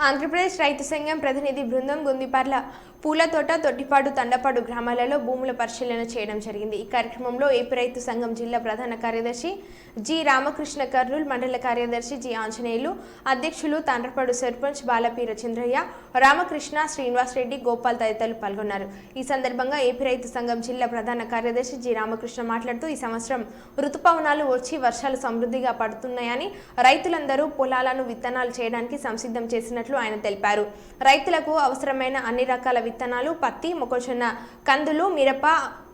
ఆంధ్రప్రదేశ్ రైతు సంఘం ప్రతినిధి బృందం గుందిపర్ల పూలతోట తొట్టిపాడు తండపాడు గ్రామాలలో భూముల పరిశీలన చేయడం జరిగింది. ఈ కార్యక్రమంలో ఏపీ రైతు సంఘం జిల్లా ప్రధాన కార్యదర్శి జి రామకృష్ణ కర్నూల్ మండల కార్యదర్శి జి ఆంజనేయులు అధ్యక్షులు తండ్రపాడు సర్పంచ్ బాలపీర చంద్రయ్య రామకృష్ణ శ్రీనివాస్ రెడ్డి గోపాల్ తదితరులు పాల్గొన్నారు. ఈ సందర్భంగా ఏపీ రైతు సంఘం జిల్లా ప్రధాన కార్యదర్శి జి రామకృష్ణ మాట్లాడుతూ ఈ సంవత్సరం ఋతుపవనాలు వచ్చి వర్షాలు సమృద్ధిగా పడుతున్నాయని రైతులందరూ పొలాలను విత్తనాలు చేయడానికి సంసిద్ధం చేసినట్లు ఆయన తెలిపారు. రైతులకు అవసరమైన అన్ని రకాల విత్తనాలు పత్తి మొక్కజొన్న కందులు మిరప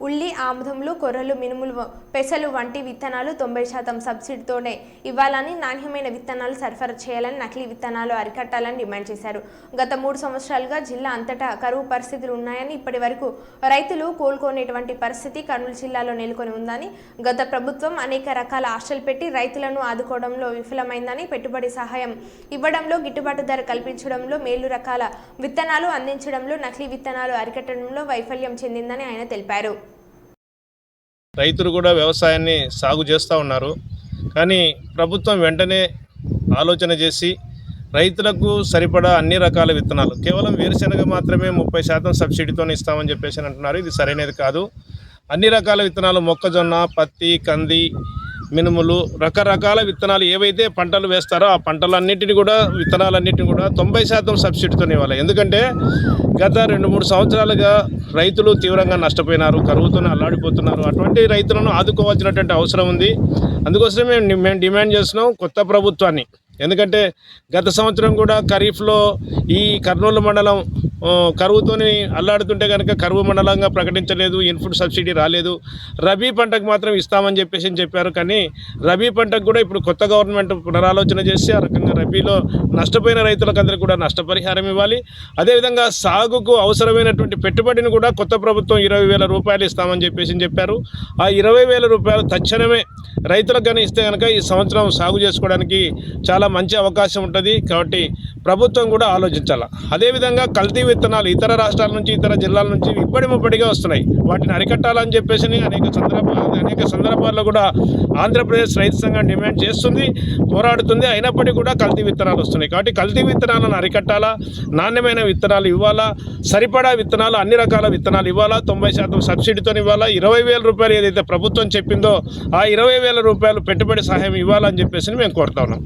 ఉల్లి ఆముదములు కొర్రలు మినుములు పెసలు వంటి విత్తనాలు తొంభై శాతం సబ్సిడీతోనే ఇవ్వాలని నాణ్యమైన విత్తనాలు సరఫరా చేయాలని నకిలీ విత్తనాలు అరికట్టాలని డిమాండ్ చేశారు. గత మూడు సంవత్సరాలుగా జిల్లా అంతటా కరువు పరిస్థితులు ఉన్నాయని ఇప్పటి వరకు రైతులు కోలుకోనేటువంటి పరిస్థితి కర్నూలు జిల్లాలో నెలకొని ఉందని గత ప్రభుత్వం అనేక రకాల ఆశలు పెట్టి రైతులను ఆదుకోవడంలో విఫలమైందని పెట్టుబడి సహాయం ఇవ్వడంలో గిట్టుబాటు ధర కల్పించడంలో మేలు రకాల విత్తనాలు అందించడంలో నకిలీ విత్తనాలు అరికట్టడంలో వైఫల్యం చెందిందని ఆయన తెలిపారు. రైతులు కూడా వ్యవసాయాన్ని సాగు చేస్తూ ఉన్నారు. కానీ ప్రభుత్వం వెంటనే ఆలోచన చేసి రైతులకు సరిపడా అన్ని రకాల విత్తనాలు కేవలం వేరుశనగ మాత్రమే ముప్పై శాతం సబ్సిడీతో ఇస్తామని చెప్పేసి అంటున్నారు. ఇది సరైనది కాదు. అన్ని రకాల విత్తనాలు మొక్కజొన్న పత్తి కంది మినుములు రకరకాల విత్తనాలు ఏవైతే పంటలు వేస్తారో ఆ పంటలన్నింటిని కూడా విత్తనాలన్నింటినీ కూడా తొంభై శాతం సబ్సిడీతో ఇవ్వాలి. ఎందుకంటే గత రెండు మూడు సంవత్సరాలుగా రైతులు తీవ్రంగా నష్టపోయినారు కరువుతోనే అల్లాడిపోతున్నారు. అటువంటి రైతులను ఆదుకోవాల్సినటువంటి అవసరం ఉంది. అందుకోసమే మేము మేము డిమాండ్ చేస్తున్నాం కొత్త ప్రభుత్వాన్ని. ఎందుకంటే గత సంవత్సరం కూడా ఖరీఫ్లో ఈ కర్నూలు మండలం కరువుతోని అల్లాడుతుంటే కనుక కరువు మండలంగా ప్రకటించలేదు ఇన్పుట్ సబ్సిడీ రాలేదు. రబీ పంటకు మాత్రం ఇస్తామని చెప్పేసి అని చెప్పారు. కానీ రబీ పంటకు కూడా ఇప్పుడు కొత్త గవర్నమెంట్ పునరాలోచన చేసి ఆ రకంగా రబీలో నష్టపోయిన రైతులకు అందరికీ కూడా నష్టపరిహారం ఇవ్వాలి. అదేవిధంగా సాగుకు అవసరమైనటువంటి పెట్టుబడిని కూడా కొత్త ప్రభుత్వం ఇరవై వేల రూపాయలు ఇస్తామని చెప్పేసి అని చెప్పారు. ఆ ఇరవై వేల రూపాయలు తక్షణమే రైతులకు కానీ ఇస్తే కనుక ఈ సంవత్సరం సాగు చేసుకోవడానికి చాలా మంచి అవకాశం ఉంటుంది. కాబట్టి ప్రభుత్వం కూడా ఆలోచించాలి. అదేవిధంగా కల్తీ విత్తనాలు ఇతర రాష్ట్రాల నుంచి ఇతర జిల్లాల నుంచి ఇప్పటి ముప్పటిగా వస్తున్నాయి. వాటిని అరికట్టాలని చెప్పేసి అనేక సందర్భాలు అనేక సందర్భాల్లో కూడా ఆంధ్రప్రదేశ్ రైతు సంఘం డిమాండ్ చేస్తుంది పోరాడుతుంది. అయినప్పటికీ కూడా కల్తీ విత్తనాలు వస్తున్నాయి. కాబట్టి కల్తీ విత్తనాలను అరికట్టాలా? నాణ్యమైన విత్తనాలు ఇవ్వాలా? సరిపడా విత్తనాలు అన్ని రకాల విత్తనాలు ఇవ్వాలా? తొంభై శాతం సబ్సిడీతో ఇవ్వాలా? ఇరవై వేల రూపాయలు ఏదైతే ప్రభుత్వం చెప్పిందో ఆ ఇరవై వేల రూపాయలు పెట్టుబడి సహాయం ఇవ్వాలని చెప్పేసి మేము కోరుతా ఉన్నాం.